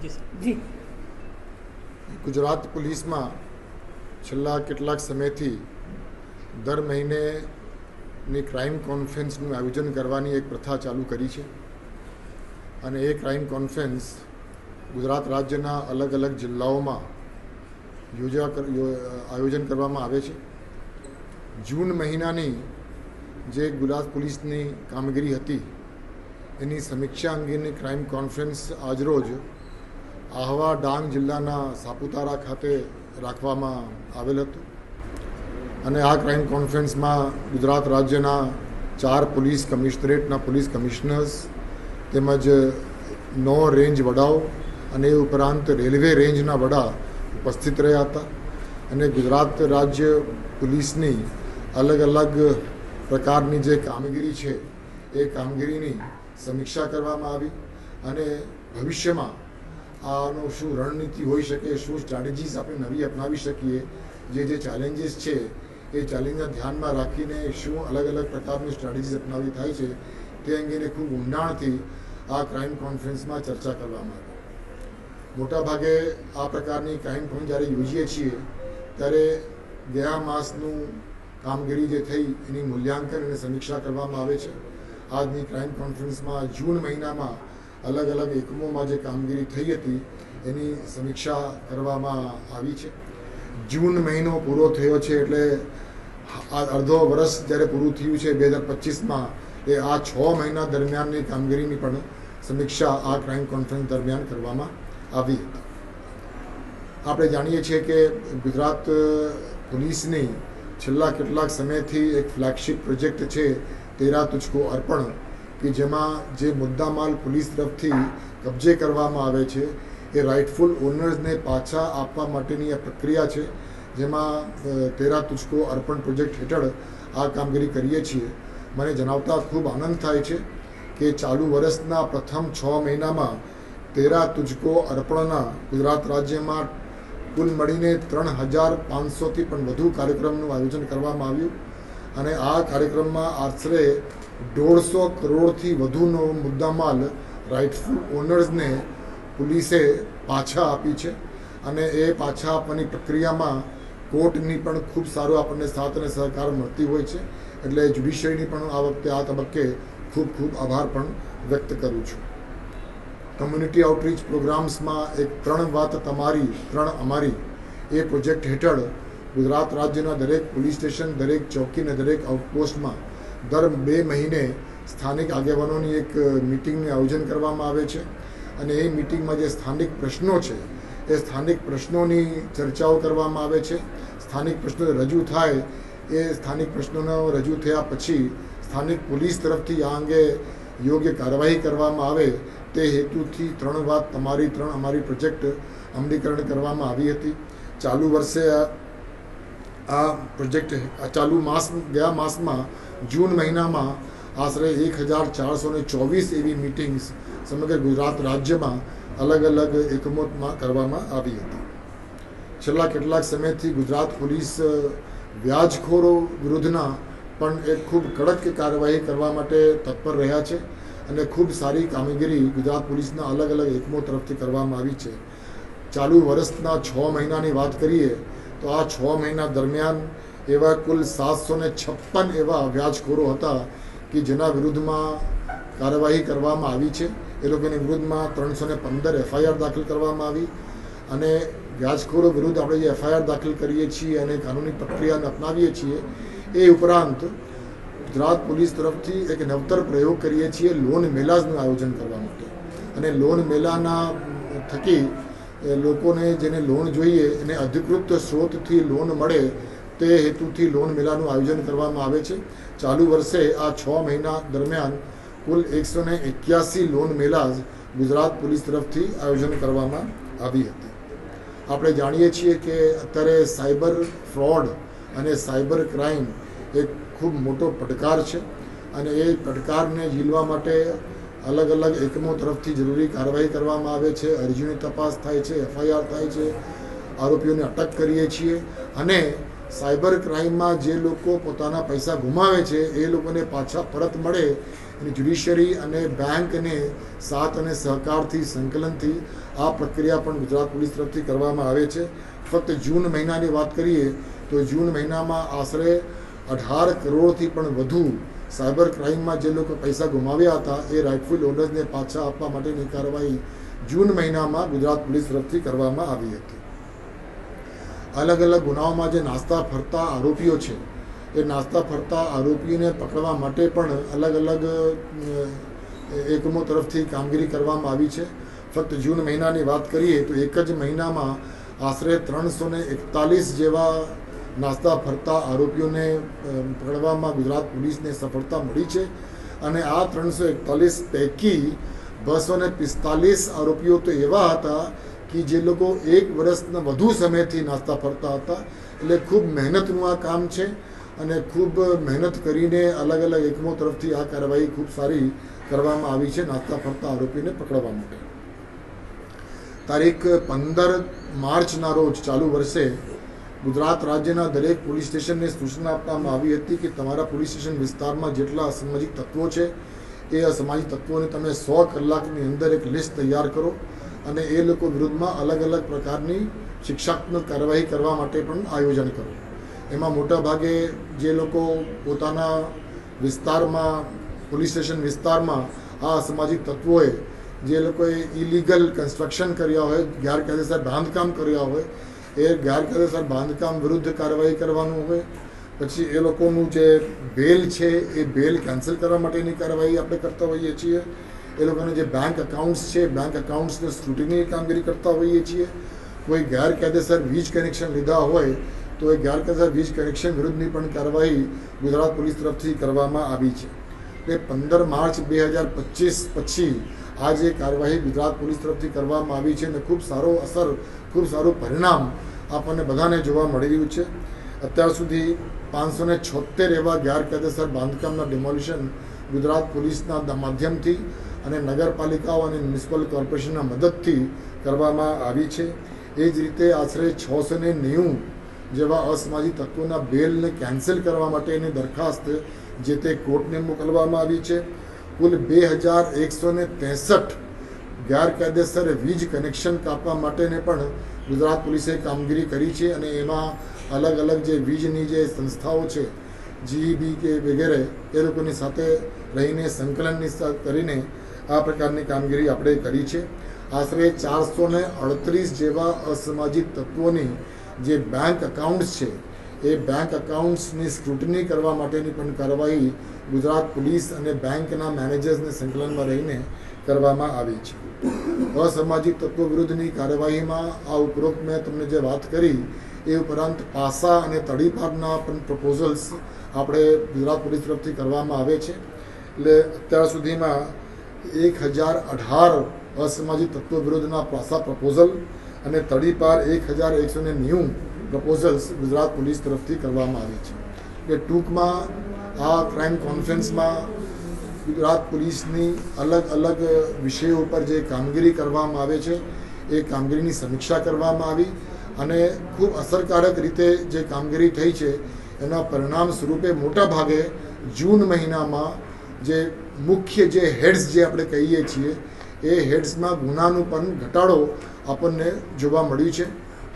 જી ગુજરાત પોલીસમાં છેલ્લા કેટલાક સમયથી દર મહિનેની ક્રાઇમ કોન્ફરન્સનું આયોજન કરવાની એક પ્રથા ચાલુ કરી છે. અને એ ક્રાઇમ કોન્ફરન્સ ગુજરાત રાજ્યના અલગ અલગ જિલ્લાઓમાં યોજા આયોજન કરવામાં આવે છે. જૂન મહિનાની જે ગુજરાત પોલીસની કામગીરી હતી એની સમીક્ષા અંગેની ક્રાઇમ કોન્ફરન્સ આજરોજ આહવા ડાંગ જિલ્લાના સાપુતારા ખાતે રાખવામાં આવેલ હતું. અને આ ક્રાઇમ કોન્ફરન્સમાં ગુજરાત રાજ્યના ચાર પોલીસ કમિશનરેટના પોલીસ કમિશનર્સ તેમજ નો રેન્જ વડાઓ અને એ ઉપરાંત રેલવે રેન્જના વડા ઉપસ્થિત રહ્યા હતા. અને ગુજરાત રાજ્ય પોલીસની અલગ અલગ પ્રકારની જે કામગીરી છે, એ કામગીરીની સમીક્ષા કરવામાં આવી અને ભવિષ્યમાં આનો શું રણનીતિ હોઈ શકે, શું સ્ટ્રેટેજીસ આપણે નવી અપનાવી શકીએ, જે જે ચેલેન્જીસ છે, એ ચેલેન્જને ધ્યાનમાં રાખીને શું અલગ અલગ પ્રકારની સ્ટ્રેટેજીસ અપનાવી થાય છે, તે અંગેને ખૂબ ઊંડાણથી આ ક્રાઇમ કોન્ફરન્સમાં ચર્ચા કરવામાં આવી. મોટાભાગે આ પ્રકારની ક્રાઇમ કોન્ફરન્સ જ્યારે યોજીએ છીએ, ત્યારે ગયા માસનું કામગીરી જે થઈ એની મૂલ્યાંકન અને સમીક્ષા કરવામાં આવે છે. આજની ક્રાઇમ કોન્ફરન્સમાં જૂન મહિનામાં અલગ અલગ એકમોમાં જે કામગીરી થઈ હતી, એની સમીક્ષા કરવામાં આવી છે. જૂન મહિનો પૂરો થયો છે એટલે આ અડધો વર્ષ જ્યારે પૂરું થયું છે બે હજાર પચીસમાં, એ આ છ મહિના દરમિયાનની કામગીરીની પણ સમીક્ષા આ ક્રાઇમ કોન્ફરન્સ દરમિયાન કરવામાં આવી હતી. આપણે જાણીએ છીએ કે ગુજરાત પોલીસની છેલ્લા કેટલાક સમયથી એક ફ્લેગશિપ પ્રોજેક્ટ છે તેરા તુચકો અર્પણ. કે જેમાં જે મુદ્દામાલ પોલીસ તરફથી કબજે કરવામાં આવે છે, એ રાઇટફુલ ઓનર્સને પાછા આપવા માટેની આ પ્રક્રિયા છે, જેમાં તેરા તુચકો અર્પણ પ્રોજેક્ટ હેઠળ આ કામગીરી કરીએ છીએ. મને જણાવતા ખૂબ આનંદ થાય છે કે ચાલુ વર્ષના પ્રથમ છ મહિનામાં તેરા તુજકો અર્પણના ગુજરાત રાજ્યમાં કુલ મળીને ત્રણ હજાર પાંચસોથી પણ વધુ કાર્યક્રમનું આયોજન કરવામાં આવ્યું. અને આ કાર્યક્રમમાં આશરે દોઢસો કરોડથી વધુનો મુદ્દામાલ રાઇટફુલ ઓનર્સને પોલીસે પાછા આપી છે. અને એ પાછા આપવાની પ્રક્રિયામાં કોર્ટની પણ ખૂબ સારો આપણને સાથ અને સહકાર મળતી હોય છે. એટલે જ્યુડિશિયરીની પણ આ વખતે આ તબક્કે ખૂબ ખૂબ આભાર પણ વ્યક્ત કરું છું. કમ્યુનિટી આઉટરીચ પ્રોગ્રામ્સમાં એક ત્રણ વાત તમારી, ત્રણ અમારી. એ પ્રોજેક્ટ હેઠળ ગુજરાત રાજ્યના દરેક પોલીસ સ્ટેશન, દરેક ચોકી અને દરેક આઉટપોસ્ટમાં દર બે મહિને સ્થાનિક આગેવાનોની એક મિટિંગનું આયોજન કરવામાં આવે છે. અને એ મિટિંગમાં જે સ્થાનિક પ્રશ્નો છે, એ સ્થાનિક પ્રશ્નોની ચર્ચાઓ કરવામાં આવે છે. સ્થાનિક પ્રશ્નો રજૂ થાય, એ સ્થાનિક પ્રશ્નોનો રજૂ થયા પછી સ્થાનિક પોલીસ તરફથી આ અંગે યોગ્ય કાર્યવાહી કરવામાં આવે, તે હેતુથી ત્રણ વાત તમારી ત્રણ અમારી પ્રોજેક્ટ અમલીકરણ કરવામાં આવી હતી. ચાલુ વર્ષે આ પ્રોજેક્ટ ચાલુ માસ ગયા માસમાં, જૂન મહિનામાં આશરે એક હજાર ચારસો ને ચોવીસ એવી મિટિંગ્સ સમગ્ર ગુજરાત રાજ્યમાં અલગ અલગ એકમોમાં કરવામાં આવી હતી. છેલ્લા કેટલાક સમયથી ગુજરાત પોલીસ વ્યાજખોરો વિરુદ્ધના પણ એક ખૂબ કડક કાર્યવાહી કરવા માટે તત્પર રહ્યા છે અને ખૂબ સારી કામગીરી ગુજરાત પોલીસના અલગ અલગ એકમો તરફથી કરવામાં આવી છે. ચાલુ વર્ષના છ મહિનાની વાત કરીએ તો આ છ મહિના દરમિયાન એવા કુલ સાતસો ને છપ્પન એવા વ્યાજખોરો હતા કે જેના વિરુદ્ધમાં કાર્યવાહી કરવામાં આવી છે. એ લોકોની વિરુદ્ધમાં ત્રણસો ને પંદર એફઆઈઆર દાખલ કરવામાં આવી અને વ્યાજખોરો વિરુદ્ધ આપણે જે એફઆઈઆર દાખલ કરીએ છીએ અને કાનૂની પ્રક્રિયાને અપનાવીએ છીએ, એ ઉપરાંત ગુજરાત પોલીસ તરફથી એક નવતર પ્રયોગ કરીએ છીએ લોન મેલાઝનું આયોજન કરવા માટે. અને લોન મેલાના થકી લોકોને જેને લોન જોઈએ, એને અધિકૃત સ્ત્રોતથી લોન મળે, તે હેતુથી લોન મેળાનું આયોજન કરવામાં આવે છે. ચાલુ વર્ષે આ છ મહિના દરમિયાન કુલ એકસો ને એક્યાસી લોન મેળા ગુજરાત પોલીસ તરફથી આયોજન કરવામાં આવી હતી. આપણે જાણીએ છીએ કે અત્યારે સાયબર ફ્રોડ અને સાયબર ક્રાઇમ એક ખૂબ મોટો પડકાર છે અને એ પડકારને ઝીલવા માટે અલગ અલગ એકમો તરફથી જરૂરી કાર્યવાહી કરવામાં આવે છે, અરજીની તપાસ થાય છે, એફઆઈઆર થાય છે, આરોપીઓને અટક કરીએ છીએ અને સાયબર ક્રાઇમમાં જે લોકો પોતાના પૈસા ગુમાવે છે, એ લોકોને પાછા પરત મળે એની જ્યુડિશિયરી અને બેંકને સાથ અને સહકારથી, સંકલનથી આ પ્રક્રિયા પણ ગુજરાત પોલીસ તરફથી કરવામાં આવે છે. ફક્ત જૂન મહિનાની વાત કરીએ તો જૂન મહિનામાં આશરે અઢાર કરોડથી પણ વધુ સાયબર ક્રાઇમમાં જે લોકો પૈસા ગુમાવ્યા હતા, એ રાઇટફુલ ઓનર્સને પાછા આપવા માટેની કાર્યવાહી જૂન મહિનામાં ગુજરાત પોલીસ તરફથી કરવામાં આવી હતી. અલગ અલગ ગુનાઓમાં જે નાસ્તા ફરતા આરોપીઓ છે, એ નાસ્તા ફરતા આરોપીઓને પકડવા માટે પણ અલગ અલગ એકમો તરફથી કામગીરી કરવામાં આવી છે. ફક્ત જૂન મહિનાની વાત કરીએ તો એક જ મહિનામાં આશરે ત્રણસો એકતાલીસ જેવા નાસ્તા, ફરતા આરોપીઓને પકડવામાં ગુજરાત પોલીસને સફળતા મળી છે. અને આ ત્રણસો એકતાલીસ પૈકી બસો ને પિસ્તાલીસ આરોપીઓ તો એવા હતા કે જે લોકો એક વર્ષના વધુ સમયથી નાસ્તા, ફરતા હતા. એટલે ખૂબ મહેનતનું આ કામ છે અને ખૂબ મહેનત કરીને અલગ અલગ એકમો તરફથી આ કાર્યવાહી ખૂબ સારી કરવામાં આવી છે નાસ્તા, ફરતા આરોપીને પકડવા માટે. તારીખ પંદર માર્ચના રોજ ચાલુ વર્ષે ગુજરાત રાજ્યના દરેક પોલીસ સ્ટેશનને સૂચના આપવામાં આવી હતી કે તમારા પોલીસ સ્ટેશન વિસ્તારમાં જેટલા અસામાજિક તત્વો છે, એ અસામાજિક તત્વોને તમે સો કલાકની અંદર એક લિસ્ટ તૈયાર કરો અને એ લોકો વિરુદ્ધમાં અલગ અલગ પ્રકારની શિક્ષાત્મક કાર્યવાહી કરવા માટે પણ આયોજન કરો. એમાં મોટા ભાગે જે લોકો પોતાના વિસ્તારમાં, પોલીસ સ્ટેશન વિસ્તારમાં આ અસામાજિક તત્વોએ જે લોકોએ ઇલીગલ કન્સ્ટ્રક્શન કર્યા હોય, ગેરકાયદેસર બાંધકામ કર્યા હોય એ ગેરકાયદેસર બાંધકામ વિરુદ્ધ કાર્યવાહી કરવાનું હોય, પછી એ લોકોનું જે બેલ છે, એ બેલ કેન્સલ કરવા માટેની કાર્યવાહી આપણે કરતા હોઈએ છીએ. એ લોકોના જે બેંક અકાઉન્ટ્સ છે બેંક અકાઉન્ટ્સને સ્ક્રુટિની કામગીરી કરતા હોઈએ છીએ. કોઈ ગેરકાયદેસર વીજ કનેક્શન લીધા હોય, તો એ ગેરકાયદેસર વીજ કનેક્શન વિરુદ્ધની પણ કાર્યવાહી ગુજરાત પોલીસ તરફથી કરવામાં આવી છે. એટલે પંદર માર્ચ બે હજાર પચીસ પછી આ જે કાર્યવાહી ગુજરાત પોલીસ તરફથી કરવામાં આવી છે અને ખૂબ સારો અસર, ખૂબ સારું પરિણામ આપણને બધાને જોવા મળી રહ્યું છે. અત્યાર સુધી પાંચસો ને છોતેર એવા ગેરકાયદેસર બાંધકામના ડિમોલિશન ગુજરાત પોલીસના માધ્યમથી અને નગરપાલિકાઓ અને મ્યુનિસિપલ કોર્પોરેશનના મદદથી કરવામાં આવી છે. એ જ રીતે આશરે છસો ને નેવું જેવા અસામાજિક તત્વોના બેલને કેન્સલ કરવા માટેની દરખાસ્ત જે તે કોર્ટને મોકલવામાં આવી છે. કુલ બે હજાર એકસો ને ત્રેસઠ ગેરકાયદેસર વીજ કનેક્શન કાપવા માટેને પણ ગુજરાત પોલીસે કામગીરી કરી છે અને એમાં અલગ અલગ જે વીજની જે સંસ્થાઓ છે જીઈબી કે વગેરે, એ લોકોની સાથે રહીને સંકલનની કરીને આ પ્રકારની કામગીરી આપણે કરી છે. આશરે ચારસો ને અડત્રીસ જેવા અસામાજિક તત્વોની જે બેંક અકાઉન્ટ્સ છે, એ બેંક અકાઉન્ટ્સની સ્ક્રુટની કરવા માટેની પણ કાર્યવાહી ગુજરાત પોલીસ અને બેંકના મેનેજર્સને સંકલનમાં રહીને કરવામાં આવી છે. અસામાજિક તત્વો વિરુદ્ધની કાર્યવાહીમાં આ ઉપરોક્ત મેં તમને જે વાત કરી, એ ઉપરાંત પાસા અને તડીપારના પણ પ્રપોઝલ્સ આપણે ગુજરાત પોલીસ તરફથી કરવામાં આવે છે. એટલે અત્યાર સુધીમાં એક હજાર અઢાર અસામાજિક તત્વો વિરુદ્ધના પાસા પ્રપોઝલ અને તળીપાર એક હજાર એકસો ને નેવું પ્રપોઝલ્સ ગુજરાત પોલીસ તરફથી કરવામાં આવી છે. કે ટૂંકમાં આ ક્રાઇમ કોન્ફરન્સમાં ગુજરાત પોલીસની અલગ અલગ વિષયો ઉપર જે કામગીરી કરવામાં આવે છે, એ કામગીરીની સમીક્ષા કરવામાં આવી અને ખૂબ અસરકારક રીતે જે કામગીરી થઈ છે, એના પરિણામ સ્વરૂપે મોટા ભાગે જૂન મહિનામાં જે મુખ્ય જે હેડ્સ જે આપણે કહીએ છીએ, એ હેડ્સમાં ગુનાનું પણ ઘટાડો આપણને જોવા મળ્યું છે.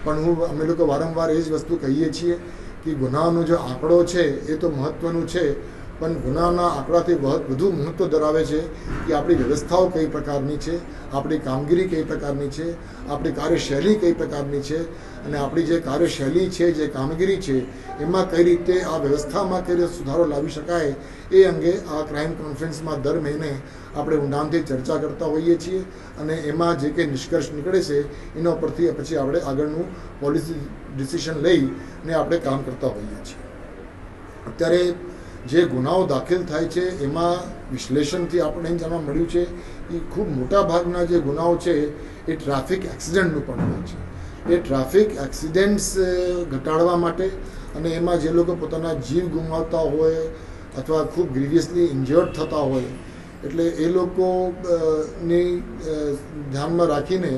પણ હું, અમે લોકો વારંવાર એ જ વસ્તુ કહીએ છીએ કે ગુનાનો જે આંકડો છે, એ તો મહત્ત્વનું છે પણ ગુનાના આંકડાથી વધુ મહત્ત્વ ધરાવે છે કે આપણી વ્યવસ્થાઓ કઈ પ્રકારની છે, આપણી કામગીરી કઈ પ્રકારની છે, આપણી કાર્યશૈલી કઈ પ્રકારની છે અને આપણી જે કાર્યશૈલી છે, જે કામગીરી છે, એમાં કઈ રીતે આ વ્યવસ્થામાં કઈ રીતે સુધારો લાવી શકાય એ અંગે આ ક્રાઇમ કોન્ફરન્સમાં દર મહિને આપણે ઊંડાણથી ચર્ચા કરતા હોઈએ છીએ અને એમાં જે કંઈ નિષ્કર્ષ નીકળે છે, એના પરથી પછી આપણે આગળનું પોલિસી ડિસિશન લઈ ને આપણે કામ કરતા હોઈએ છીએ. અત્યારે જે ગુનાઓ દાખલ થાય છે, એમાં વિશ્લેષણથી આપણે જાણવા મળ્યું છે, એ ખૂબ મોટા ભાગના જે ગુનાઓ છે, એ ટ્રાફિક એક્સિડન્ટનું પણ હોય છે. એ ટ્રાફિક એક્સિડન્ટ્સ ઘટાડવા માટે અને એમાં જે લોકો પોતાના જીવ ગુમાવતા હોય અથવા ખૂબ ગ્રીવિયસલી ઇન્જર્ડ થતા હોય, એટલે એ લોકો ની ધ્યાનમાં રાખીને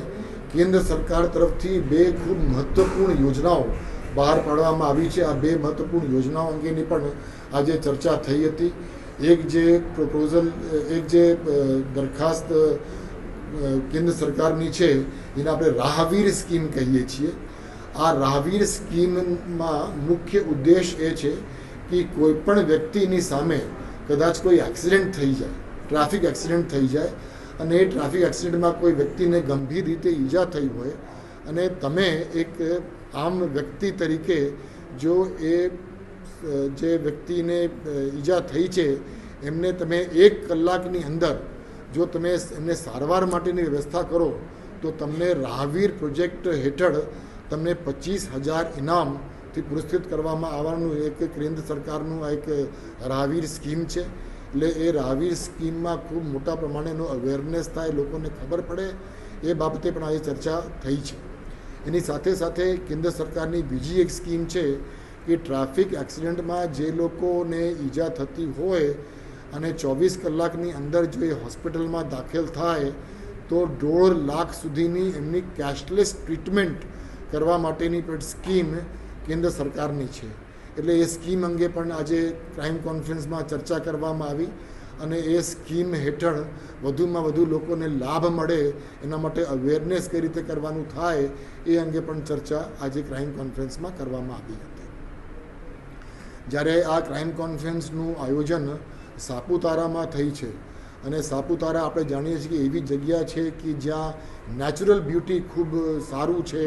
કેન્દ્ર સરકાર તરફથી બે ખૂબ મહત્ત્વપૂર્ણ યોજનાઓ બહાર પાડવામાં આવી છે. આ બે મહત્વપૂર્ણ યોજનાઓ અંગેની પણ આજે ચર્ચા થઈ હતી. એક જે પ્રપોઝલ એક જે દરખાસ્ત કેન્દ્ર સરકારની છે, એને આપણે રાહવીર સ્કીમ કહીએ છીએ. આ રાહવીર સ્કીમમાં મુખ્ય ઉદ્દેશ એ છે કે કોઈ પણ વ્યક્તિની સામે કદાચ કોઈ એક્સિડન્ટ થઈ જાય ટ્રાફિક એક્સિડન્ટ થઈ જાય, અને એ ટ્રાફિક એક્સિડન્ટમાં કોઈ વ્યક્તિને ગંભીર રીતે ઈજા થઈ હોય, અને તમે એક આમ વ્યક્તિ તરીકે જો એ જે વ્યક્તિને ઈજા થઈ છે, એમને તમે એક કલાકની અંદર જો તમે એમને સારવાર માટેની વ્યવસ્થા કરો, તો તમને રાહવીર પ્રોજેક્ટ હેઠળ તમને પચીસ હજાર ઇનામથી પુરસ્કૃત કરવામાં આવવાનું એક કેન્દ્ર સરકારનું એક રાહવીર સ્કીમ છે. એટલે એ રાહવીર સ્કીમમાં ખૂબ મોટા પ્રમાણેનો અવેરનેસ થાય, લોકોને ખબર પડે, એ બાબતે પણ આજે ચર્ચા થઈ છે. એની સાથે સાથે કેન્દ્ર સરકારની બીજી એક સ્કીમ છે કે ટ્રાફિક એક્સિડન્ટમાં જે લોકોને ઈજા થતી હોય અને ચોવીસ કલાકની અંદર જો એ હોસ્પિટલમાં દાખલ થાય, તો દોઢ લાખ સુધીની એમની કેશલેસ ટ્રીટમેન્ટ કરવા માટેની પણ સ્કીમ કેન્દ્ર સરકારની છે. એટલે એ સ્કીમ અંગે પણ આજે ક્રાઇમ કોન્ફરન્સમાં ચર્ચા કરવામાં આવી અને એ સ્કીમ હેઠળ વધુમાં વધુ લોકોને લાભ મળે એના માટે અવેરનેસ કઈ રીતે કરવાનું થાય એ અંગે પણ ચર્ચા આજે ક્રાઇમ કોન્ફરન્સમાં કરવામાં આવી હતી. જ્યારે આ ક્રાઇમ કોન્ફરન્સનું આયોજન સાપુતારામાં થઈ છે. અને સાપુતારા આપણે જાણીએ છીએ કે એવી જગ્યા છે કે જ્યાં નેચરલ બ્યુટી ખૂબ સારું છે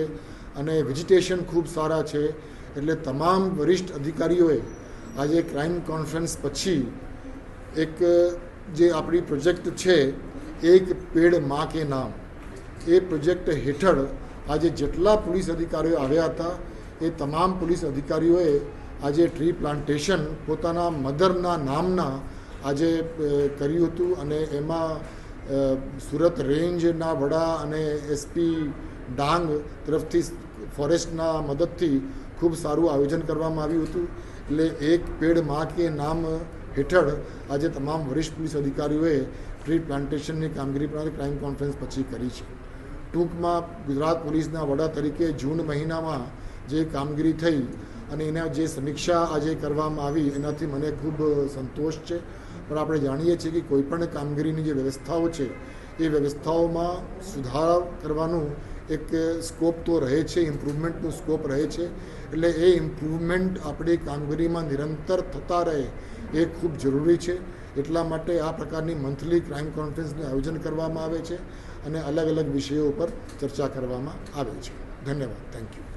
અને વેજીટેશન ખૂબ સારા છે. એટલે તમામ વરિષ્ઠ અધિકારીઓએ આજે ક્રાઇમ કોન્ફરન્સ પછી એક જે આપણી પ્રોજેક્ટ છે, એક પેડમાં કે નામ. એ પ્રોજેક્ટ હેઠળ આજે જેટલા પોલીસ અધિકારીઓ આવ્યા હતા, એ તમામ પોલીસ અધિકારીઓએ આજે ટ્રી પ્લાન્ટેશન પોતાના મધરના નામના આજે કર્યું હતું અને એમાં સુરત રેન્જના વડા અને એસપી ડાંગ તરફથી ફોરેસ્ટના મદદથી ખૂબ સારું આયોજન કરવામાં આવ્યું હતું. એટલે એક પેડમાં કે નામ હેઠળ આજે તમામ વરિષ્ઠ પોલીસ અધિકારીઓએ ટ્રી પ્લાન્ટેશનની કામગીરી પણ ક્રાઇમ કોન્ફરન્સ પછી કરી છે. ટૂંકમાં ગુજરાત પોલીસના વડા તરીકે જૂન મહિનામાં જે કામગીરી થઈ અને એના જે સમીક્ષા આજે કરવામાં આવી, એનાથી મને ખૂબ સંતોષ છે. પણ આપણે જાણીએ છીએ કે કોઈપણ કામગીરીની જે વ્યવસ્થાઓ છે, એ વ્યવસ્થાઓમાં સુધાર કરવાનું એક સ્કોપ તો રહે છે, ઇમ્પ્રુવમેન્ટનું સ્કોપ રહે છે. એટલે એ ઇમ્પ્રુવમેન્ટ આપણી કામગીરીમાં નિરંતર થતા રહે એ ખૂબ જરૂરી છે. એટલા માટે આ પ્રકારની મંથલી ક્રાઇમ કોન્ફરન્સનું આયોજન કરવામાં આવે છે અને અલગ અલગ વિષયો ઉપર ચર્ચા કરવામાં આવે છે. ધન્યવાદ. Thank you.